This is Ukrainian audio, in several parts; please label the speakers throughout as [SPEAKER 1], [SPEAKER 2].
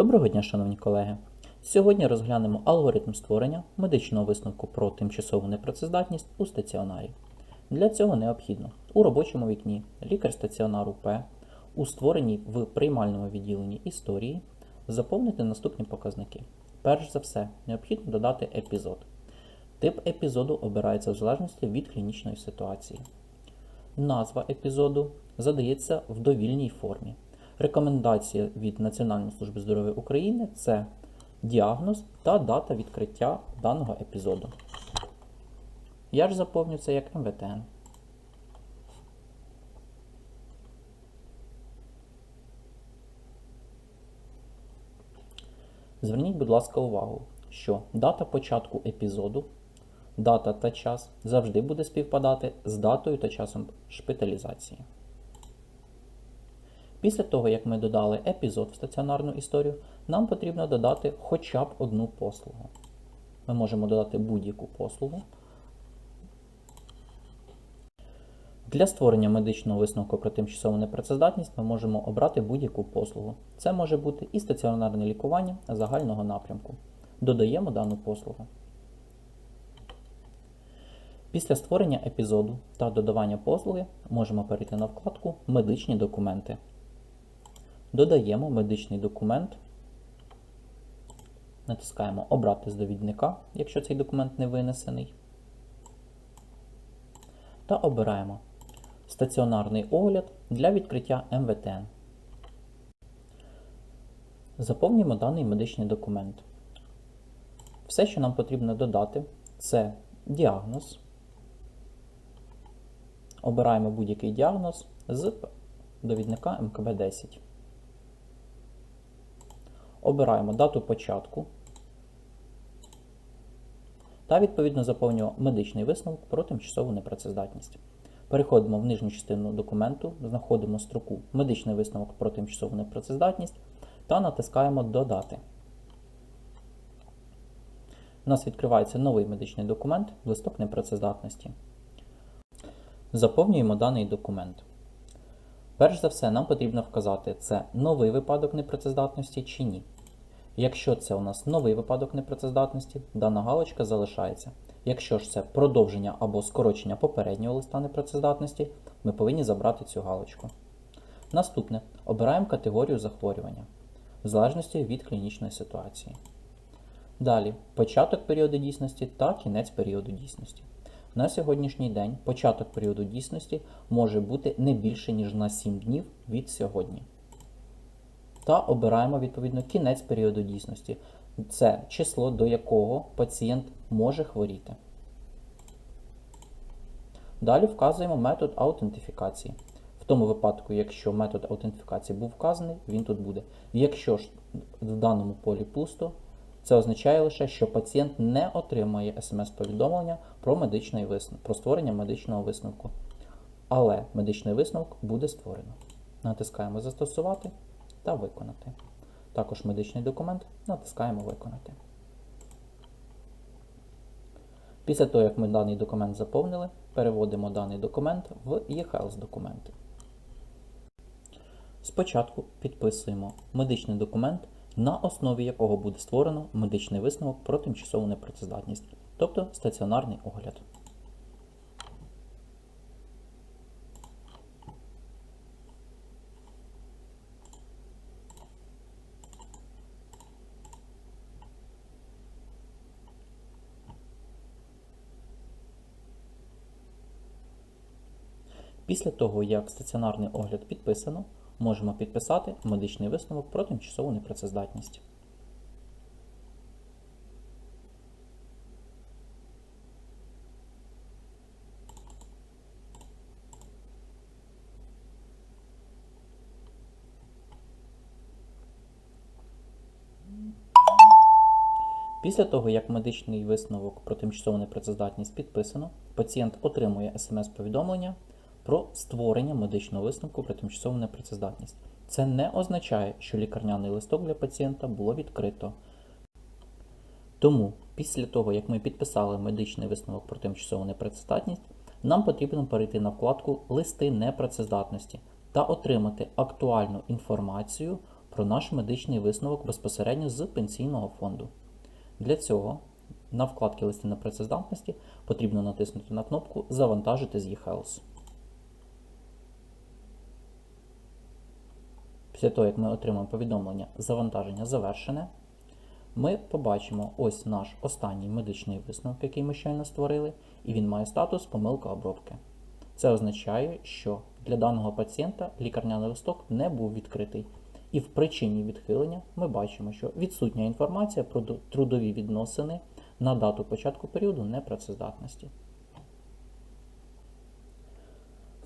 [SPEAKER 1] Доброго дня, шановні колеги! Сьогодні розглянемо алгоритм створення медичного висновку про тимчасову непрацездатність у стаціонарі. Для цього необхідно у робочому вікні лікар стаціонару П у створеній в приймальному відділенні історії заповнити наступні показники. Перш за все, необхідно додати епізод. Тип епізоду обирається в залежності від клінічної ситуації. Назва епізоду задається в довільній формі. Рекомендація від Національної служби здоров'я України це діагноз та дата відкриття даного епізоду. Я ж заповню це як МВТН. Зверніть, будь ласка, увагу, що дата початку епізоду, дата та час завжди буде співпадати з датою та часом шпиталізації. Після того, як ми додали епізод в стаціонарну історію, нам потрібно додати хоча б одну послугу. Ми можемо додати будь-яку послугу. Для створення медичного висновку про тимчасову непрацездатність ми можемо обрати будь-яку послугу. Це може бути і стаціонарне лікування загального напрямку. Додаємо дану послугу. Після створення епізоду та додавання послуги можемо перейти на вкладку Медичні документи. Додаємо медичний документ, натискаємо Обрати з довідника, якщо цей документ не винесений. Та обираємо стаціонарний огляд для відкриття МВТН. Заповнюємо даний медичний документ. Все, що нам потрібно додати, це діагноз. Обираємо будь-який діагноз з довідника МКБ-10. Обираємо дату початку та відповідно заповнюємо медичний висновок про тимчасову непрацездатність. Переходимо в нижню частину документу, знаходимо строку Медичний висновок про тимчасову непрацездатність та натискаємо Додати. У нас відкривається новий медичний документ листок непрацездатності. Заповнюємо даний документ. Перш за все, нам потрібно вказати, це новий випадок непрацездатності чи ні. Якщо це у нас новий випадок непрацездатності, дана галочка залишається. Якщо ж це продовження або скорочення попереднього листа непрацездатності, ми повинні забрати цю галочку. Наступне обираємо категорію захворювання в залежності від клінічної ситуації. Далі початок періоду дійсності та кінець періоду дійсності. На сьогоднішній день початок періоду дійсності може бути не більше, ніж на 7 днів від сьогодні. Та обираємо відповідно кінець періоду дійсності. Це число, до якого пацієнт може хворіти. Далі вказуємо метод аутентифікації. В тому випадку, якщо метод аутентифікації був вказаний, він тут буде. Якщо ж в даному полі пусто, це означає лише, що пацієнт не отримає смс-повідомлення про медичний висновок, про створення медичного висновку. Але медичний висновок буде створено. Натискаємо Застосувати та Виконати. Також медичний документ натискаємо Виконати. Після того, як ми даний документ заповнили, переводимо даний документ в eHealth документи. Спочатку підписуємо медичний документ, на основі якого буде створено медичний висновок про тимчасову непрацездатність, тобто стаціонарний огляд. Після того, як стаціонарний огляд підписано, можемо підписати медичний висновок про тимчасову непрацездатність. Після того, як медичний висновок про тимчасову непрацездатність підписано, пацієнт отримує смс-повідомлення про створення медичного висновку про тимчасову непрацездатність. Це не означає, що лікарняний листок для пацієнта було відкрито. Тому, після того, як ми підписали медичний висновок про тимчасову непрацездатність, нам потрібно перейти на вкладку Листи непрацездатності та отримати актуальну інформацію про наш медичний висновок безпосередньо з пенсійного фонду. Для цього на вкладці листи непрацездатності потрібно натиснути на кнопку Завантажити з eHealth. Після того, як ми отримаємо повідомлення Завантаження завершене, ми побачимо ось наш останній медичний висновок, який ми щойно створили, і він має статус помилка обробки. Це означає, що для даного пацієнта лікарняний листок не був відкритий. І в причині відхилення ми бачимо, що відсутня інформація про трудові відносини на дату початку періоду непрацездатності.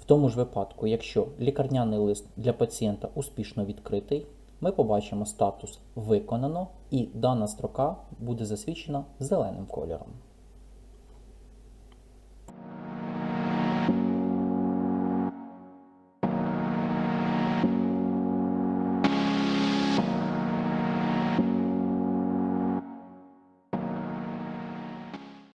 [SPEAKER 1] В тому ж випадку, якщо лікарняний лист для пацієнта успішно відкритий, ми побачимо статус виконано і дана строка буде засвідчена зеленим кольором.